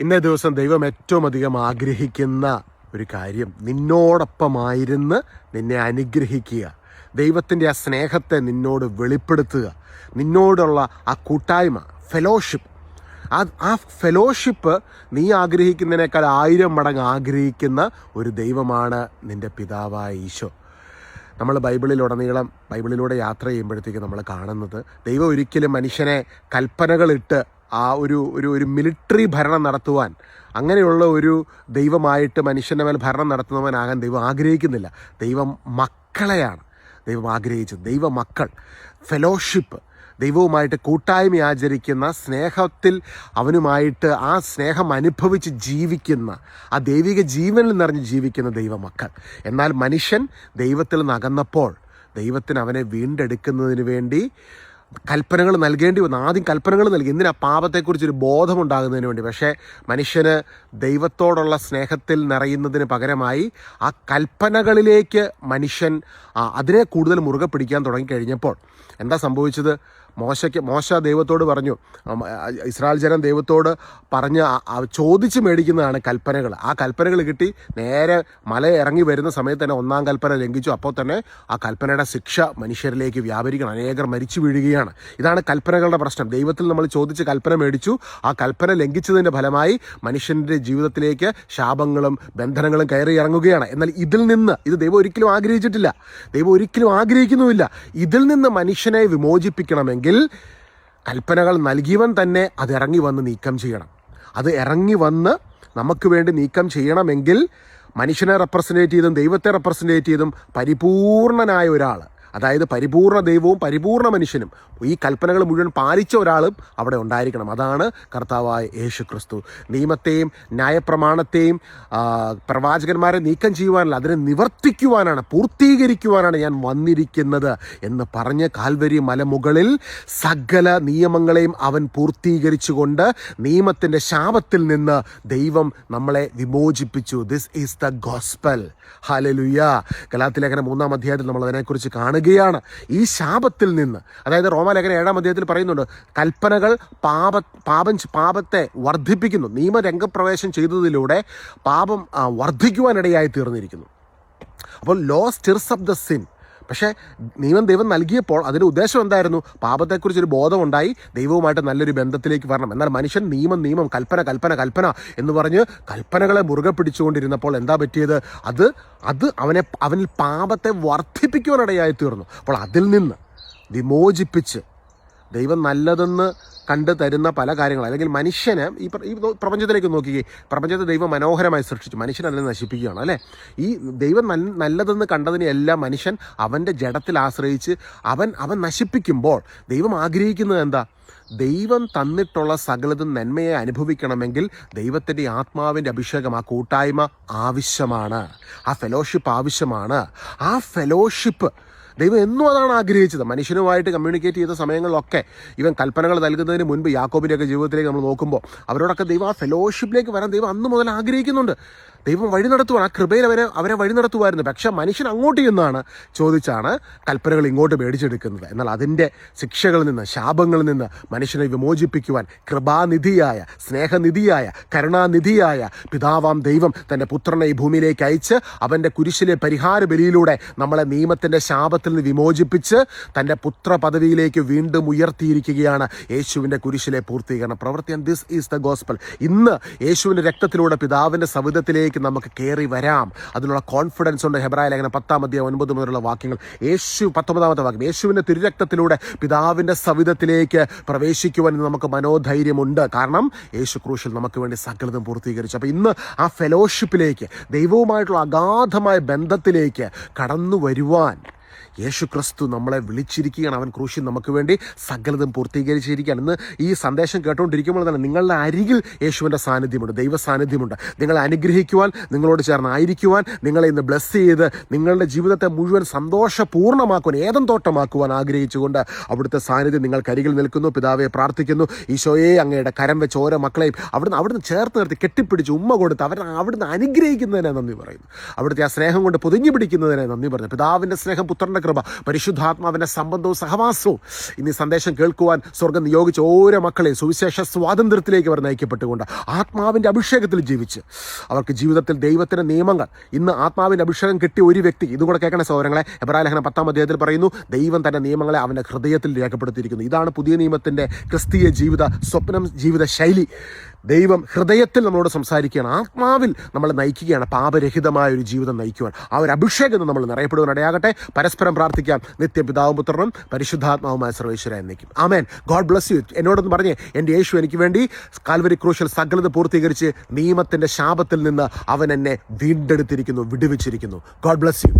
ഇന്നേ ദിവസം ദൈവം ഏറ്റവും അധികം ആഗ്രഹിക്കുന്ന ഒരു കാര്യം. നിന്നോടൊപ്പമായിരുന്ന് നിന്നെ അനുഗ്രഹിക്കുക. ദൈവത്തിന്റെ ആ സ്നേഹത്തെ നിന്നോട് വെളിപ്പെടുത്തുക. നിന്നോടുള്ള ആ കൂട്ടായ്മ ഫെലോഷിപ്പ് ആ ആ ഫെലോഷിപ്പ് നീ ആഗ്രഹിക്കുന്നതിനേക്കാൾ ആയിരം മടങ്ങ് ആഗ്രഹിക്കുന്ന ഒരു ദൈവമാണ് നിന്റെ പിതാവായ ഈശോ. നമ്മൾ ബൈബിളിലുടനീളം ബൈബിളിലൂടെ യാത്ര ചെയ്യുമ്പോഴത്തേക്ക് നമ്മൾ കാണുന്നത് ദൈവം ഒരിക്കലും മനുഷ്യനെ കൽപ്പനകളിട്ട് ആ ഒരു ഒരു ഒരു മിലിറ്ററി ഭരണം നടത്തുവാൻ അങ്ങനെയുള്ള ഒരു ദൈവമായിട്ട് മനുഷ്യന്റെ മേൽ ഭരണം നടത്തുന്നവനാകാൻ ദൈവം ആഗ്രഹിക്കുന്നില്ല. ദൈവം മക്കളെയാണ്. ദൈവം ആഗ്രഹിച്ചത് ദൈവ മക്കൾ ഫെലോഷിപ്പ് ദൈവവുമായിട്ട് കൂട്ടായ്മ ആചരിക്കുന്ന സ്നേഹത്തിൽ അവനുമായിട്ട് ആ സ്നേഹം അനുഭവിച്ച് ജീവിക്കുന്ന ആ ദൈവിക ജീവനിൽ നിറഞ്ഞ് ജീവിക്കുന്ന ദൈവമക്കൾ എന്നാൽ മനുഷ്യൻ ദൈവത്തിൽ നകന്നപ്പോൾ ദൈവത്തിന് അവനെ വീണ്ടെടുക്കുന്നതിന് വേണ്ടി കൽപ്പനകൾ നൽകേണ്ടി വന്നു. ആദ്യം കൽപ്പനകൾ നൽകി. എന്തിനാ പാപത്തെക്കുറിച്ചൊരു ബോധമുണ്ടാകുന്നതിന് വേണ്ടി? പക്ഷേ മനുഷ്യന് ദൈവത്തോടുള്ള സ്നേഹത്തിൽ നിറയുന്നതിന് പകരമായി ആ കൽപ്പനകളിലേക്ക് മനുഷ്യൻ അതിനെ കൂടുതൽ മുറുകെ പിടിക്കാൻ തുടങ്ങിക്കഴിഞ്ഞപ്പോൾ എന്താ സംഭവിച്ചത്? മോശയ്ക്ക് മോശ ദൈവത്തോട് പറഞ്ഞു ഇസ്രായേൽ ജനം ദൈവത്തോട് പറഞ്ഞ് ചോദിച്ച് മേടിക്കുന്നതാണ് കൽപ്പനകൾ. ആ കൽപ്പനകൾ കിട്ടി നേരെ മല ഇറങ്ങി വരുന്ന സമയത്ത് തന്നെ ഒന്നാം കൽപ്പന ലംഘിച്ചു. അപ്പോൾ തന്നെ ആ കൽപ്പനയുടെ ശിക്ഷ മനുഷ്യരിലേക്ക് വ്യാപരിക്കണം. അനേകർ മരിച്ചു വീഴുകയാണ്. ഇതാണ് കൽപ്പനകളുടെ പ്രശ്നം. ദൈവത്തിൽ നമ്മൾ ചോദിച്ച് കൽപ്പന മേടിച്ചു. ആ കൽപ്പന ലംഘിച്ചതിന്റെ ഫലമായി മനുഷ്യന്റെ ജീവിതത്തിലേക്ക് ശാപങ്ങളും ബന്ധനങ്ങളും കയറി ഇറങ്ങുകയാണ്. എന്നാൽ ഇതിൽ നിന്ന് ഇത് ദൈവം ഒരിക്കലും ആഗ്രഹിച്ചിട്ടില്ല. ദൈവം ഒരിക്കലും ആഗ്രഹിക്കുന്നുമില്ല. ഇതിൽ നിന്ന് മനുഷ്യനെ വിമോചിപ്പിക്കണമെങ്കിൽ കൽപ്പനകൾ നൽകിയവൻ തന്നെ അത് ഇറങ്ങി വന്ന് നീക്കം ചെയ്യണം. അത് ഇറങ്ങി വന്ന് നമുക്ക് വേണ്ടി നീക്കം ചെയ്യണമെങ്കിൽ മനുഷ്യനെ റെപ്രസെന്റേറ്റ് ചെയ്തും ദൈവത്തെ റെപ്രസെന്റേറ്റ് ചെയ്തും പരിപൂർണനായ ഒരാൾ അതായത് പരിപൂർണ ദൈവവും പരിപൂർണ മനുഷ്യനും. ഈ കൽപ്പനകൾ മുഴുവൻ പാലിച്ച ഒരാളും അവിടെ ഉണ്ടായിരിക്കണം. അതാണ് കർത്താവായ യേശു ക്രിസ്തു നിയമത്തെയും ന്യായപ്രമാണത്തെയും പ്രവാചകന്മാരെ നീക്കം ചെയ്യുവാനല്ല അതിനെ നിവർത്തിക്കുവാനാണ് പൂർത്തീകരിക്കുവാനാണ് ഞാൻ വന്നിരിക്കുന്നത് എന്ന് പറഞ്ഞ് കാൽവരി മലമുകളിൽ സകല നിയമങ്ങളെയും അവൻ പൂർത്തീകരിച്ചുകൊണ്ട് നിയമത്തിന്റെ ശാപത്തിൽ നിന്ന് ദൈവം നമ്മളെ വിമോചിപ്പിച്ചു. This is the gospel hallelujah കലാത്തിലേഖന മൂന്നാം അധ്യായത്തിൽ നമ്മൾ അതിനെക്കുറിച്ച് കാണുകയാണ് ഈ ശാപത്തിൽ നിന്ന്. അതായത് റോമാലേഖന ഏഴാം അധ്യായത്തിൽ പറയുന്നുണ്ട് കൽപ്പനകൾ പാപ പാപം പാപത്തെ വർദ്ധിപ്പിക്കുന്നു. നിയമരംഗപ്രവേശം ചെയ്തതിലൂടെ പാപം വർദ്ധിക്കുവാനിടയായി തീർന്നിരിക്കുന്നു. അപ്പോൾ law stirs of the sin പക്ഷേ നിയമം ദൈവം നൽകിയപ്പോൾ അതിന്റെ ഉദ്ദേശം എന്തായിരുന്നു? പാപത്തെക്കുറിച്ചൊരു ബോധമുണ്ടായി ദൈവവുമായിട്ട് നല്ലൊരു ബന്ധത്തിലേക്ക് വരണം. എന്നാൽ മനുഷ്യൻ നിയമം നിയമം കൽപ്പന കൽപ്പന കൽപ്പന എന്ന് പറഞ്ഞ് കൽപ്പനകളെ മുറുകെ പിടിച്ചുകൊണ്ടിരുന്നപ്പോൾ എന്താ പറ്റിയത്? അത് അത് അവനെ അവനിൽ പാപത്തെ വർദ്ധിപ്പിക്കുവാനിടയായി തീർന്നു അപ്പോൾ അതിൽ നിന്ന് വിമോചിപ്പിച്ച് ദൈവം നല്ലതെന്ന് കണ്ട് തരുന്ന പല കാര്യങ്ങൾ അല്ലെങ്കിൽ മനുഷ്യന് ഈ ഈ പ്രപഞ്ചത്തിലേക്ക് നോക്കിക്കേ. പ്രപഞ്ചത്തെ ദൈവം മനോഹരമായി സൃഷ്ടിച്ചു. മനുഷ്യൻ അതിനെ നശിപ്പിക്കുകയാണ് അല്ലേ? ഈ ദൈവം നല്ല നല്ലതെന്ന് കണ്ടതിനെല്ലാം മനുഷ്യൻ അവന്റെ ജഡത്തിൽ ആശ്രയിച്ച് അവൻ അവൻ നശിപ്പിക്കുമ്പോൾ ദൈവം ആഗ്രഹിക്കുന്നത് എന്താ? ദൈവം തന്നിട്ടുള്ള സകലതും നന്മയെ അനുഭവിക്കണമെങ്കിൽ ദൈവത്തിന്റെ ആത്മാവിന്റെ അഭിഷേകം ആ കൂട്ടായ്മ ആവശ്യമാണ്. ആ ഫെലോഷിപ്പ് ആവശ്യമാണ്. ആ ഫെലോഷിപ്പ് ദൈവം എന്നും അതാണ് ആഗ്രഹിച്ചത്. മനുഷ്യനുമായിട്ട് കമ്മ്യൂണിക്കേറ്റ് ചെയ്ത സമയങ്ങളിലൊക്കെ ഇവൻ കൽപ്പനകൾ നൽകുന്നതിന് മുൻപ് യാക്കോബിന്റെയൊക്കെ ജീവിതത്തിലേക്ക് നമ്മൾ നോക്കുമ്പോൾ അവരോടൊക്കെ ദൈവം ആ ഫെലോഷിപ്പിലേക്ക് വരാൻ ദൈവം അന്ന് മുതൽ ആഗ്രഹിക്കുന്നുണ്ട്. ദൈവം വഴി നടത്തുവാണ് ആ കൃപയിൽ അവരെ അവരെ വഴി നടത്തുമായിരുന്നു പക്ഷെ മനുഷ്യൻ അങ്ങോട്ട് ചെന്നാണ് ചോദിച്ചാണ് കൽപ്പനകൾ ഇങ്ങോട്ട് മേടിച്ചെടുക്കുന്നത്. എന്നാൽ അതിന്റെ ശിക്ഷകളിൽ നിന്ന് ശാപങ്ങളിൽ നിന്ന് മനുഷ്യനെ വിമോചിപ്പിക്കുവാൻ കൃപാനിധിയായ സ്നേഹനിധിയായ കരുണാനിധിയായ പിതാവാം ദൈവം തന്റെ പുത്രനെ ഈ ഭൂമിയിലേക്ക് അയച്ച് അവന്റെ കുരിശിലെ പരിഹാര ബലിയിലൂടെ നമ്മളെ നിയമത്തിന്റെ ശാപത്തിൽ നിന്ന് വിമോചിപ്പിച്ച് തന്റെ പുത്ര പദവിയിലേക്ക് വീണ്ടും ഉയർത്തിയിരിക്കുകയാണ് യേശുവിന്റെ കുരിശിലെ പൂർത്തീകരണം. And this is the gospel ഇന്ന് യേശുവിന്റെ രക്തത്തിലൂടെ പിതാവിന്റെ സവിധത്തിലേക്ക് നമുക്ക് കയറി വരാം. അതിനുള്ള കോൺഫിഡൻസ് ഉണ്ട്. ഹെബ്രായ ലേഖനം പത്താം അധ്യായം ഒൻപത് മുതലുള്ള വാക്യങ്ങൾ. യേശു പത്തൊമ്പതാമത്തെ വാക്യം. യേശുവിന്റെ തിരുരക്തത്തിലൂടെ പിതാവിന്റെ സവിധത്തിലേക്ക് പ്രവേശിക്കുവാൻ നമുക്ക് മനോധൈര്യമുണ്ട്. കാരണം യേശു ക്രൂശിൽ നമുക്ക് വേണ്ടി സകലതും പൂർത്തീകരിച്ചു. അപ്പോൾ ഇന്ന് ആ ഫെലോഷിപ്പിലേക്ക് ദൈവവുമായിട്ടുള്ള അഗാധമായ ബന്ധത്തിലേക്ക് കടന്നു വരുവാൻ യേശു ക്രിസ്തു നമ്മളെ വിളിച്ചിരിക്കുകയാണ്. അവൻ ക്രൂശിൽ നമുക്ക് വേണ്ടി സകലതും പൂർത്തീകരിച്ചിരിക്കുകയാണ്. ഇന്ന് ഈ സന്ദേശം കേട്ടുകൊണ്ടിരിക്കുമ്പോൾ തന്നെ നിങ്ങളുടെ അരികിൽ യേശുവിന്റെ സാന്നിധ്യമുണ്ട്. ദൈവ സാന്നിധ്യമുണ്ട്. നിങ്ങളെ അനുഗ്രഹിക്കുവാൻ നിങ്ങളോട് ചേർന്നായിരിക്കുവാൻ നിങ്ങളെ ഇന്ന് ബ്ലെസ് ചെയ്ത് നിങ്ങളുടെ ജീവിതത്തെ മുഴുവൻ സന്തോഷപൂർണമാക്കുവാൻ ഏതും തോട്ടമാക്കുവാൻ ആഗ്രഹിച്ചുകൊണ്ട് അവിടുത്തെ സാന്നിധ്യം നിങ്ങൾക്ക് അരികിൽ നിൽക്കുന്നു. പിതാവെ പ്രാർത്ഥിക്കുന്നു. ഈശോയെ അങ്ങയുടെ കരം വെച്ച് ഓരോ മക്കളെയും അവിടുന്ന് അവിടുന്ന് ചേർത്ത് നിർത്തി കെട്ടിപ്പിടിച്ച് ഉമ്മ കൊടുത്ത് അവർ അവിടുന്ന് അനുഗ്രഹിക്കുന്നതിനെ നന്ദി പറയുന്നു. അവിടുത്തെ ആ സ്നേഹം കൊണ്ട് പൊതിഞ്ഞു പിടിക്കുന്നതിനെ നന്ദി പറഞ്ഞു പിതാവിന്റെ സ്നേഹം പുത്രന്റെ കൃപ പരിശുദ്ധാത്മാവിന്റെ സംബന്ധവും സഹവാസവും. ഇന്ന് സന്ദേശം കേൾക്കുവാൻ സ്വർഗം നിയോഗിച്ച ഓരോ മക്കളെയും സുവിശേഷ സ്വാതന്ത്ര്യത്തിലേക്ക് അവർ നയിക്കപ്പെട്ടുകൊണ്ട് ആത്മാവിന്റെ അഭിഷേകത്തിൽ ജീവിച്ച്. അവർക്ക് ജീവിതത്തിൽ ദൈവത്തിന്റെ നിയമങ്ങൾ ഇന്ന് ആത്മാവിന്റെ അഭിഷേകം കിട്ടിയ ഒരു വ്യക്തി ഇതും കൂടെ കേൾക്കണ സഹോദരങ്ങളെ എബ്രാഹിം ലേഖനം പത്താം അധ്യായത്തിൽ പറയുന്നു ദൈവം തന്റെ നിയമങ്ങളെ അവന്റെ ഹൃദയത്തിൽ രേഖപ്പെടുത്തിയിരിക്കുന്നു. ഇതാണ് പുതിയ നിയമത്തിന്റെ ക്രിസ്തീയ ജീവിത സ്വപ്നം ജീവിത ശൈലി. ദൈവം ഹൃദയത്തിൽ നമ്മളോട് സംസാരിക്കുകയാണ്. ആത്മാവിൽ നമ്മൾ നയിക്കുകയാണ്. പാപരഹിതമായ ഒരു ജീവിതം നയിക്കുവാൻ. ആ ഒരു അഭിഷേകം നമ്മൾ നിറയപ്പെടുവാൻ ഇടയാകട്ടെ പരസ്പരം പ്രാർത്ഥിക്കാം. നിത്യപിതാവും പുത്രനും പരിശുദ്ധാത്മാവുമായ സർവേശ്വര എന്നേക്കും. ആമേൻ. God bless you. എന്നോടൊന്ന് പറഞ്ഞേ എന്റെ യേശു എനിക്ക് വേണ്ടി കാൽവരി ക്രൂശൽ സകലത പൂർത്തീകരിച്ച് നിയമത്തിന്റെ ശാപത്തിൽ നിന്ന് അവൻ എന്നെ വീണ്ടെടുത്തിരിക്കുന്നു വിടുവിച്ചിരിക്കുന്നു. God bless you.